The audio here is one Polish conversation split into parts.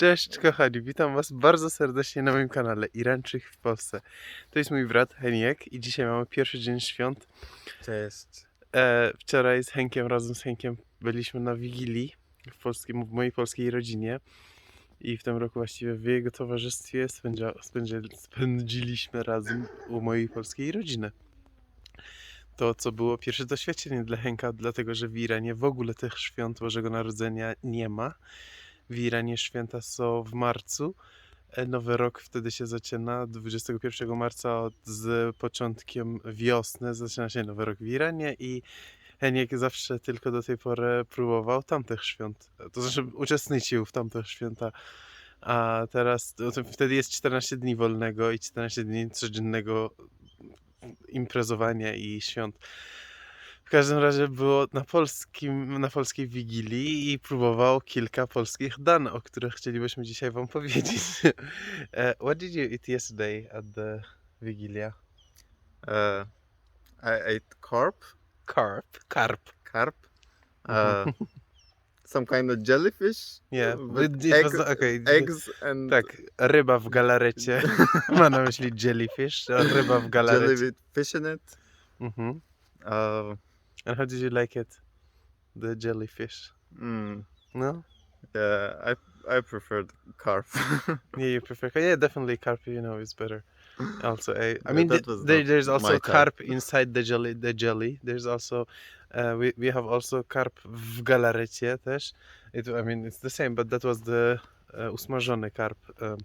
Cześć kochani, witam was bardzo serdecznie na moim kanale Irańczyk w Polsce. To jest mój brat Heniek i dzisiaj mamy pierwszy dzień świąt. Cześć. E, wczoraj z Henkiem, razem z Henkiem byliśmy na Wigilii w, polskim, w mojej polskiej rodzinie i w tym roku właściwie w jego towarzystwie spędzia, spędzi, spędziliśmy razem u mojej polskiej rodziny. To, co było pierwsze doświadczenie dla Henka, dlatego że w Iranie w ogóle tych świąt Bożego Narodzenia nie ma. W Iranie święta są w marcu. E, Nowy rok wtedy się zaczyna 21 marca od, z początkiem wiosny zaczyna się nowy rok w Iranie i Heniek zawsze tylko do tej pory próbował tamtych świąt. To znaczy uczestniczył w tamtych święta. A teraz wtedy jest 14 dni wolnego i 14 dni codziennego imprezowania i świąt. W każdym razie było na, polskim, na polskiej wigilii i próbował kilka polskich dan, o których chcielibyśmy dzisiaj wam powiedzieć. Eh, what did you eat yesterday at the Wigilia? Uh, I ate carp, Carp. Carp. carp, uh, some kind of jellyfish. Yeah. with It, it was, egg- okay. eggs and Tak, ryba w galarecie. Ma na myśli jellyfish, ryba w galarecie. jelly with fish in it. Mhm. Uh, And how did you like it? The jellyfish. mm, No? yeah, I I preferred carp. Yeah, you prefer. Yeah, definitely carp. You know, is better. Also, I, I mean, th- there, there's also my type. carp inside the jelly. The jelly. There's also, uh, we we have also carp w galarecie też. It, I mean, it's the same, but that was the uh, usmażony carp. Um,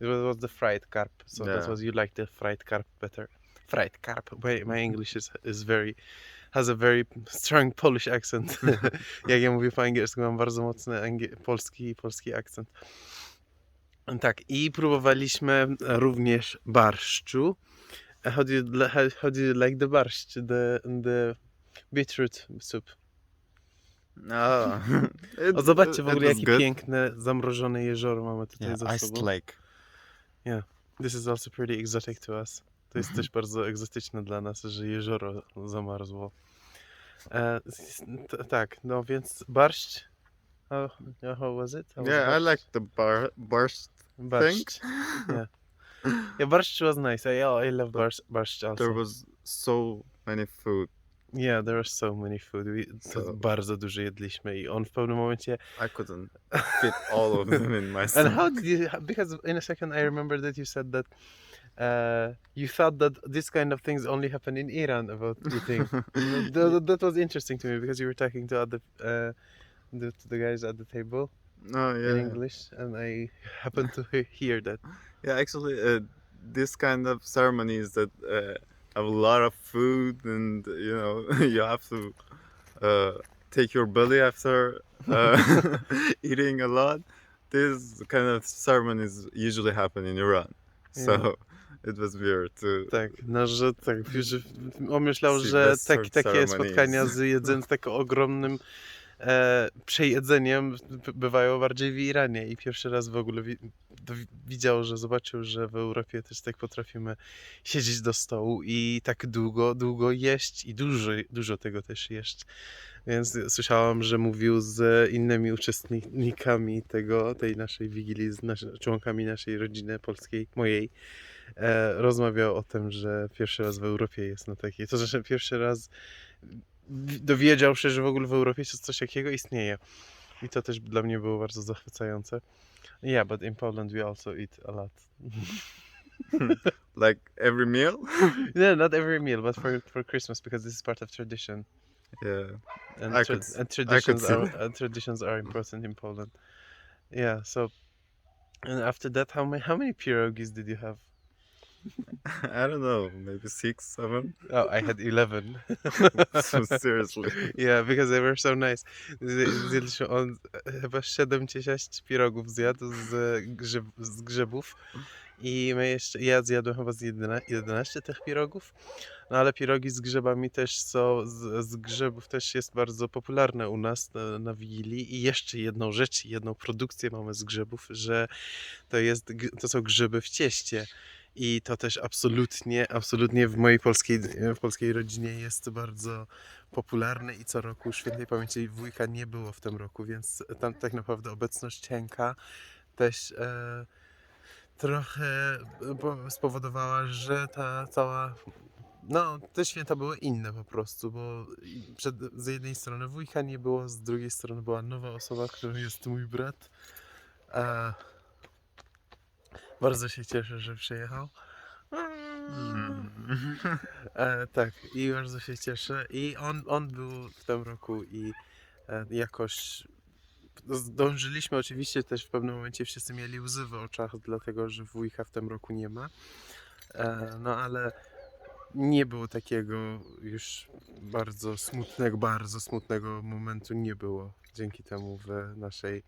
it was, was the fried carp. So that Yeah. was you like the fried carp better. Fried carp. My, my English is is very has a very strong Polish accent. Jak ja mówię po angielsku, mam bardzo mocny polski polski akcent. Tak, i próbowaliśmy również barszczu. How do you, how, how do you like the barszcz? The, the beetroot soup. It, O, zobaczcie w ogóle jakie good. piękne zamrożone jezioro mamy tutaj Yeah, za iced sobą. lake. This is also pretty exotic to us. To jest też bardzo egzotyczne dla nas, że jezioro zamarzło. E, tak, no więc barszcz. How, how was it? How was Yeah, I barszcz? like the bar barst. barszcz. Yeah. yeah, barszcz was nice. I, I love barszcz, barszcz also. There was so many food. Yeah, there was so many food. We, So- bardzo dużo jedliśmy i on w pewnym momencie... I couldn't fit all of them in my And stomach. how did you... Because in a second I remember that you said that uh, you thought that this kind of things only happen in Iran about eating. that, that- that was interesting to me because you were talking to other... Uh, the, to the guys at the table Oh in yeah. English and I happened to hear that. Yeah, actually, uh, this kind of ceremonies that uh, have a lot of food, and you know, you have to uh, take your belly after uh, eating a lot. These kind of ceremonies usually happen in Iran, so it was weird. Tak, no że tak, że on myślał, że tak, takie spotkania z jedzeniem, z takim ogromnym e, przejedzeniem bywają bardziej w Iranie i pierwszy raz w ogóle wi- widział, że zobaczył, że w Europie też tak potrafimy siedzieć do stołu i tak długo, długo jeść i dużo, dużo tego też jeść. Więc słyszałam, że mówił z innymi uczestnikami tego, tej naszej wigilii, z nasz, członkami naszej rodziny polskiej, mojej, e, rozmawiał o tym, że pierwszy raz w Europie jest na takiej. To znaczy, pierwszy raz dowiedział się, że w ogóle w Europie coś takiego istnieje. I to też dla mnie było bardzo zachwycające. Yeah, but in Poland we also eat a lot. like every meal. no, not every meal, but for for Christmas because this is part of tradition. Yeah. And, I tra- could and traditions are and traditions are important in Poland. Yeah, so and after that, how many how many pierogies did you have? I don't know, maybe six, seven. Oh, I had eleven. so seriously. Yeah, because they were so nice. Z- Zjedliśmy on chyba 7 czy 6 pirogów zjadł z, grzyb, z grzybów. I my jeszcze, ja zjadłem chyba z 11, 11 tych pirogów. No ale pirogi z grzybami też są, z, z grzybów też jest bardzo popularne u nas na, na Wigilii. I jeszcze jedną rzecz, jedną produkcję mamy z grzybów, że to, jest, to są grzyby w cieście. I to też absolutnie, absolutnie w mojej polskiej, w polskiej rodzinie jest bardzo popularne i co roku świętej pamięci wujka nie było w tym roku, więc tam tak naprawdę obecność Henka też e, trochę bo- spowodowała, że ta cała. No, te święta były inne po prostu, bo przed, z jednej strony wujka nie było, z drugiej strony była nowa osoba, którą jest mój brat. E, bardzo się cieszę, że przyjechał. Mm. E, tak, i bardzo się cieszę. I on, on był w tym roku i e, jakoś zdążyliśmy oczywiście też w pewnym momencie wszyscy mieli łzy w oczach, dlatego że wujka w tym roku nie ma. E, no ale nie było takiego już bardzo smutnego, bardzo smutnego momentu nie było dzięki temu w naszej,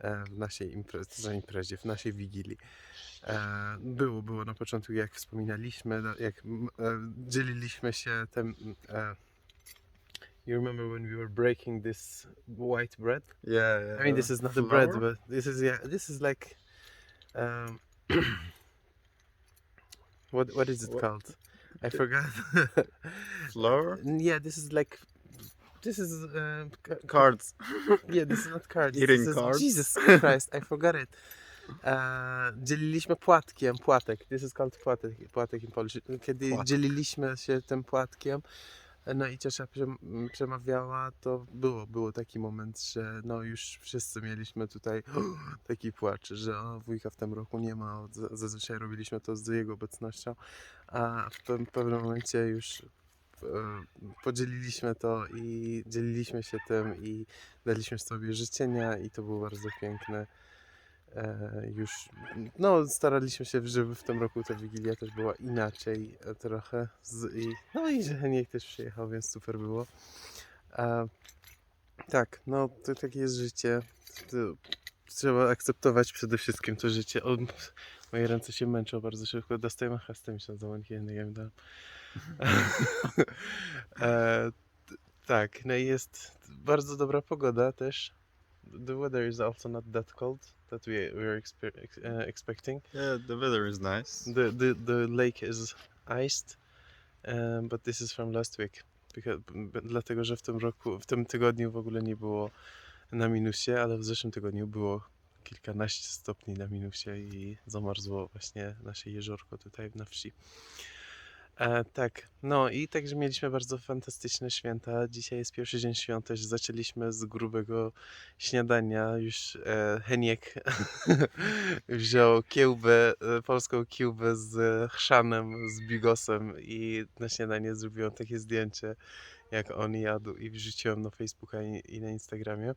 w naszej imprezie, imprezie, w naszej wigilii. E, Było, było na początku, jak wspominaliśmy, no, jak e, dzieliliśmy się tym. e, You remember when we were breaking this white bread? yeah, yeah. I mean, this is not the bread, but this is yeah, this is like, um, what what is it What? called? I forgot. flour yeah, this is like, this is uh, ca- cards. yeah, this is not cards. Eating this is, cards? Jesus Christ, I forgot it. E, dzieliliśmy płatkiem, płatek. This is called płatek, płatek in Polish. Kiedy Płatek. dzieliliśmy się tym płatkiem, no i Ciesza przem- przemawiała, to było, było taki moment, że no już wszyscy mieliśmy tutaj taki płacz, że o, wujka w tym roku nie ma, zazwyczaj robiliśmy to z jego obecnością, a w pewnym, momencie już podzieliliśmy to i dzieliliśmy się tym i daliśmy sobie życzenia i to było bardzo piękne. E, już, no staraliśmy się, żeby w tym roku ta Wigilia też była inaczej e, trochę z, i, no i że też przyjechał, więc super było. E, tak, no to takie jest życie. To, trzeba akceptować przede wszystkim to życie. O, moje ręce się męczą bardzo szybko, dostaję hastem się za dam. e, tak, no i jest bardzo dobra pogoda też. The weather is also not that cold that we we were expe- ex- uh, expecting. Yeah, the weather is nice. The, the the lake is iced, um, but this is from last week. Because, dlatego, że w tym roku, w tym tygodniu w ogóle nie było na minusie, ale w zeszłym tygodniu było kilkanaście stopni na minusie i zamarzło właśnie nasze jeziorko tutaj na wsi. E, tak, no i także mieliśmy bardzo fantastyczne święta. Dzisiaj jest pierwszy dzień świąt, też zaczęliśmy z grubego śniadania. Już e, Heniek wziął kiełbę, e, polską kiełbę z chrzanem, z bigosem i na śniadanie zrobiłem takie zdjęcie, jak on jadł i wrzuciłem na Facebooka i, i na Instagramie.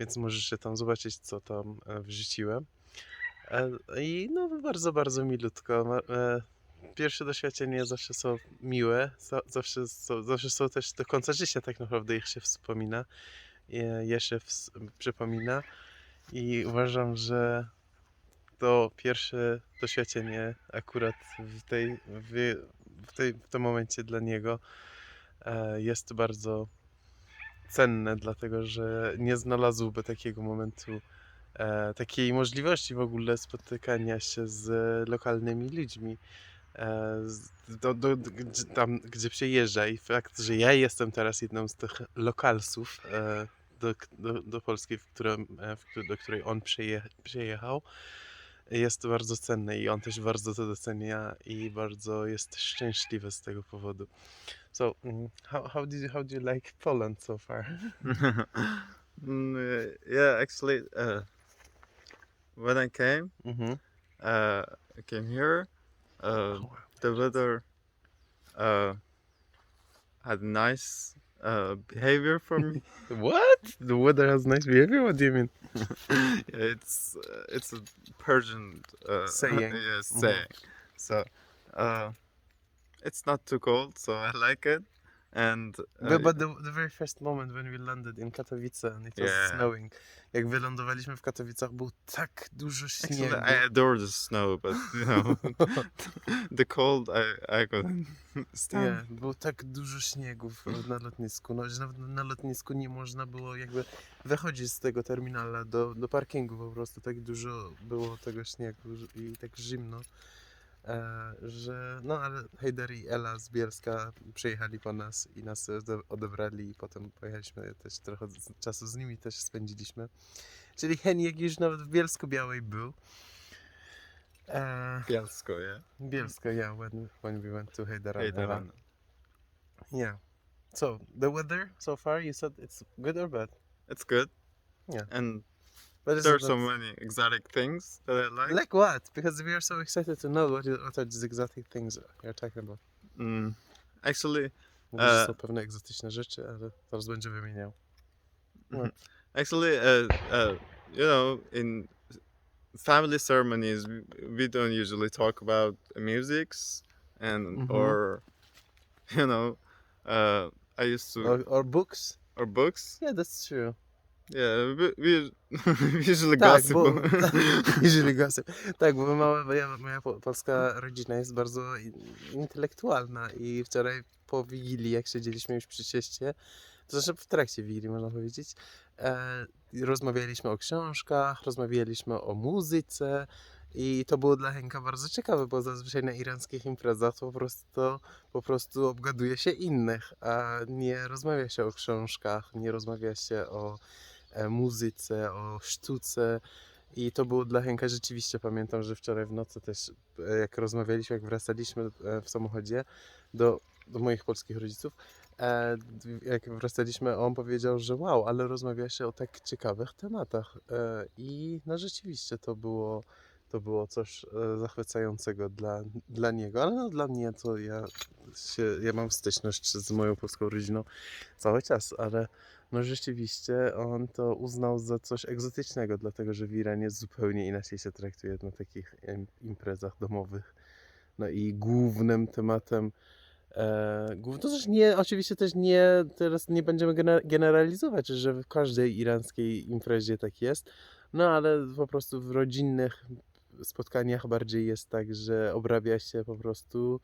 Więc możecie tam zobaczyć, co tam e, wrzuciłem. E, I no bardzo, bardzo milutko. E, Pierwsze doświadczenia zawsze są miłe, za- zawsze są, zawsze są też do końca życia tak naprawdę ich się wspomina, je, się przypomina i uważam, że to pierwsze doświadczenie akurat w, tej, w, w, tej, w tym momencie dla niego e, jest bardzo cenne, dlatego że nie znalazłby takiego momentu, e, takiej możliwości w ogóle spotykania się z lokalnymi ludźmi. E, Do, do, gdzie- tam, gdzie przyjeżdża i fakt, że ja jestem teraz jedną z tych lokalsów e, do, do, do Polski, w którym, e, w, do której on przyje, przyjechał, jest bardzo cenne i on też bardzo to docenia i bardzo jest szczęśliwy z tego powodu. So, mm, how, how, do you, how do you like Poland so far? Mm, yeah, actually, uh, when I came, Mhm. uh, I came here. Uh, the weather uh, had nice uh, behavior for me. What? The weather has nice behavior? What do you mean? it's uh, it's a Persian uh, Saying. yeah, Mhm. saying. So uh, it's not too cold, so I like it. And uh, But, but the, the very first moment when we landed in Katowice and it was Yeah. snowing, jak wylądowaliśmy w Katowicach, było tak dużo actually, śniegu. I adore the snow, but you know, the cold I I couldn't stand. Nie, było tak dużo śniegu na lotnisku, no, że nawet na lotnisku nie można było jakby wychodzić z tego terminala do, do parkingu po prostu, tak dużo było tego śniegu i tak zimno, e, że no ale Heider i Ela z Bielska przyjechali po nas i nas ode- odebrali i potem pojechaliśmy też trochę czasu z nimi też spędziliśmy. Czyli Heniek już nawet w Bielsko-Białej był. Uh, Bielsko, yeah. Bielsko, yeah, when, when we went to Heideranera. Heideran. Yeah. So, the weather so far, you said it's good or bad? It's good. Yeah. And There are so many exotic things that I like. Like what? Because we are so excited to know what, what are these exotic things you're talking about. Mm, actually, E. są pewne egzotyczne rzeczy, ale zaraz będzie wymieniał. actually, uh, uh, you know, in family ceremonies, we, don't usually talk about musics and Mhm. or, you know, uh, I used to Or, or books? or books. Yeah, that's true. Yeah, we, we usually Tak, gossip. bo, jeżeli gossip. Tak, bo mała, bo moja po, polska rodzina jest bardzo in- intelektualna i wczoraj po Wigilii, jak siedzieliśmy już przy cieście, to znaczy w trakcie Wigilii można powiedzieć, e, rozmawialiśmy o książkach, rozmawialiśmy o muzyce i to było dla Henka bardzo ciekawe, bo zazwyczaj na iranskich imprezach to po prostu, po prostu obgaduje się innych, a nie rozmawia się o książkach, nie rozmawia się o muzyce, o sztuce. I to było dla Henka rzeczywiście. Pamiętam, że wczoraj w nocy też, e, jak rozmawialiśmy, jak wracaliśmy e, w samochodzie do, do moich polskich rodziców, e, jak wracaliśmy, on powiedział, że wow, ale rozmawia się o tak ciekawych tematach. E, I no rzeczywiście to było, to było coś e, zachwycającego dla, dla niego, ale no, dla mnie to ja, się, ja mam styczność z moją polską rodziną cały czas, ale no rzeczywiście on to uznał za coś egzotycznego, dlatego że w Iranie zupełnie inaczej się traktuje na takich im- imprezach domowych. No i głównym tematem, e, to też nie, oczywiście też nie, teraz nie będziemy gene- generalizować, że w każdej irańskiej imprezie tak jest, no ale po prostu w rodzinnych spotkaniach bardziej jest tak, że obrabia się po prostu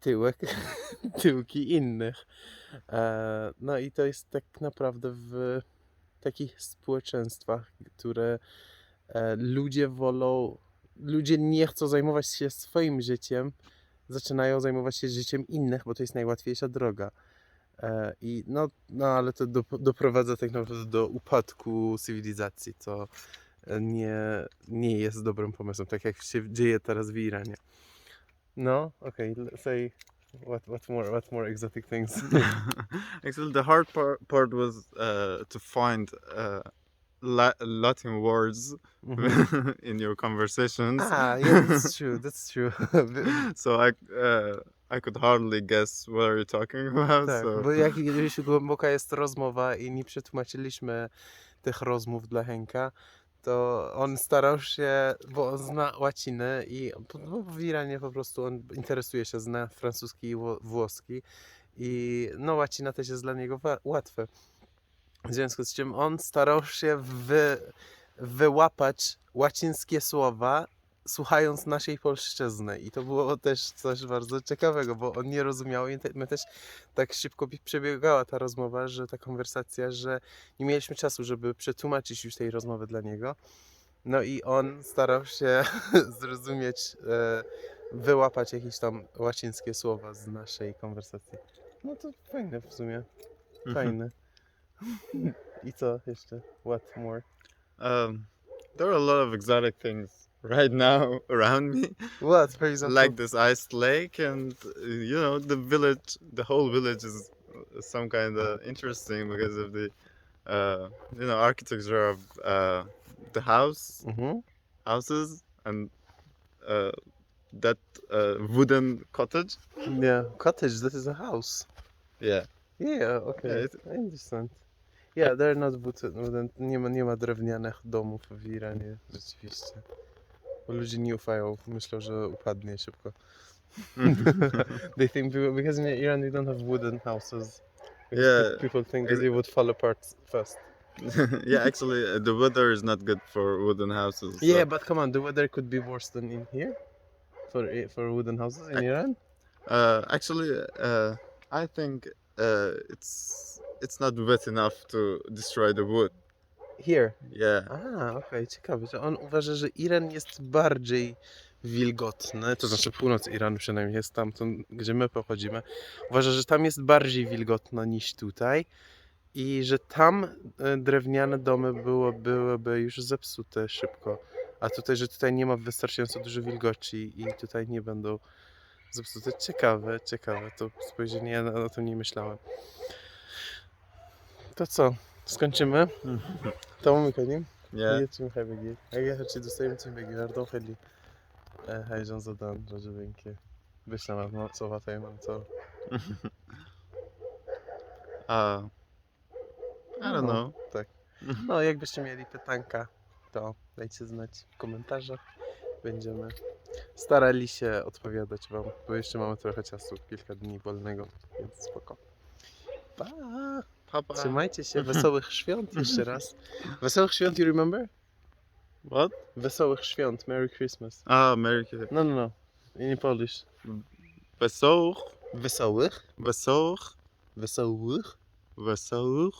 tyłek, tyłki innych. E, No i to jest tak naprawdę w takich społeczeństwach, które e, ludzie wolą, ludzie nie chcą zajmować się swoim życiem, zaczynają zajmować się życiem innych, bo to jest najłatwiejsza droga. E, I no, no ale to dop- doprowadza tak naprawdę do upadku cywilizacji, co nie, nie jest dobrym pomysłem, tak jak się dzieje teraz w Iranie. No, okej, okay, say what, what more, what more exotic things? Actually, the hard part, part was uh, to find uh, La- Latin words Mhm. in your conversations. Ah, yeah, that's true, that's true. so I uh, I could hardly guess what are you talking about. tak, so bo jak już głęboka jest rozmowa i nie przetłumaczyliśmy tych rozmów dla Henka, to on starał się, bo on zna łacinę i bo w Iranie po prostu on interesuje się, zna francuski i wło- włoski i no łacina też jest dla niego łatwe. W związku z czym on starał się wy, wyłapać łacińskie słowa, słuchając naszej polszczyzny. I to było też coś bardzo ciekawego, bo on nie rozumiał i my też tak szybko bi- przebiegała ta rozmowa, że ta konwersacja, że nie mieliśmy czasu, żeby przetłumaczyć już tej rozmowy dla niego. No i on starał się zrozumieć, e, wyłapać jakieś tam łacińskie słowa z naszej konwersacji. No to fajne w sumie. Mhm. Fajne. I co jeszcze? What more? Um, there are a lot of exotic things right now around me, What, for example? like this iced lake, and uh, you know the village. The whole village is uh, some kind of interesting because of the uh, you know architecture of uh, the house Mhm. houses and uh, that uh, wooden cottage. Yeah, cottage, that is a house. Yeah. Yeah, okay, Yeah, it- I understand. Yeah, they're not wooden, wooden, nie ma, nie ma drewnianych domów w Iranie, rzeczywiście. Bo ludzie nie ufają, myślą, że upadnie szybko. they think, because in Iran we don't have wooden houses. Yeah. People think Ex- they would fall apart fast. yeah, actually, uh, the weather is not good for wooden houses. so- Yeah, but come on, the weather could be worse than in here? For, for wooden houses in Iran? Uh, actually, uh, I think uh, it's it's not wet enough to destroy the wood. Here. Yeah. A, okej, ciekawe, że on uważa, że Iran jest bardziej wilgotny, to znaczy północ Iranu przynajmniej jest tam, gdzie my pochodzimy. Uważa, że tam jest bardziej wilgotno niż tutaj i że tam e, drewniane domy było, byłyby już zepsute szybko. A tutaj, że tutaj nie ma wystarczająco dużo wilgoci i tutaj nie będą zepsute. Ciekawe, ciekawe to spojrzenie, ja na, na to nie myślałem. To co? Skończymy? Tamam mı kalayım? Yeah. İyi tüm kaybediyor. Eğer her şey dostayım tüm. E, heyecanzadan Roger Wyślę na no, co wataję mam co. Uh, I don't know. Tak. No, jakbyście mieli pytanka, to dajcie znać w komentarzach. Będziemy starali się odpowiadać wam, bo jeszcze mamy trochę czasu, kilka dni wolnego, więc spoko. Pa! Papa. Trzymajcie się, wesołych świąt jeszcze raz. Wesołych świąt, you remember? What? Wesołych świąt, Merry Christmas. Ah, Merry Christmas. No, no, no, in Polish. Wesołych, Wesołych, wesołych, wesołych wesołych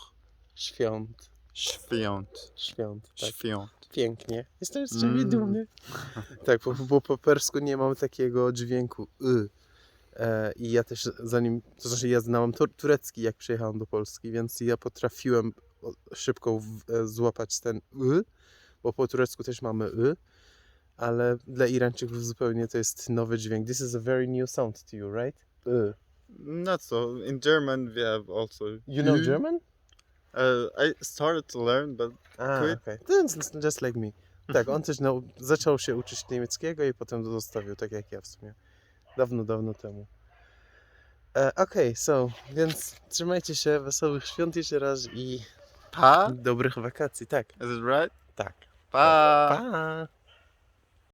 świąt. świąt. Świąt, tak. Świąt. Pięknie. Jestem z ciebie Mm. dumny. Tak, bo, bo po persku nie mam takiego dźwięku y. E, I ja też zanim, to znaczy ja znałem tur turecki jak przyjechałem do Polski, więc ja potrafiłem szybko e, złapać ten y, bo po turecku też mamy y, ale dla Irańczyków zupełnie to jest nowy dźwięk. This is a very new sound to you, right? Y. Not so. In German, we have also. You know Ü. German? Uh, I started to learn, but A, Quit. okej. To jest just like me. Tak, on też nau- zaczął się uczyć niemieckiego i potem zostawił, tak jak ja w sumie. Dawno, dawno temu. E, Okej, so, więc trzymajcie się, wesołych świąt jeszcze raz i pa. dobrych wakacji, tak. Is it right? Tak. Pa. Pa!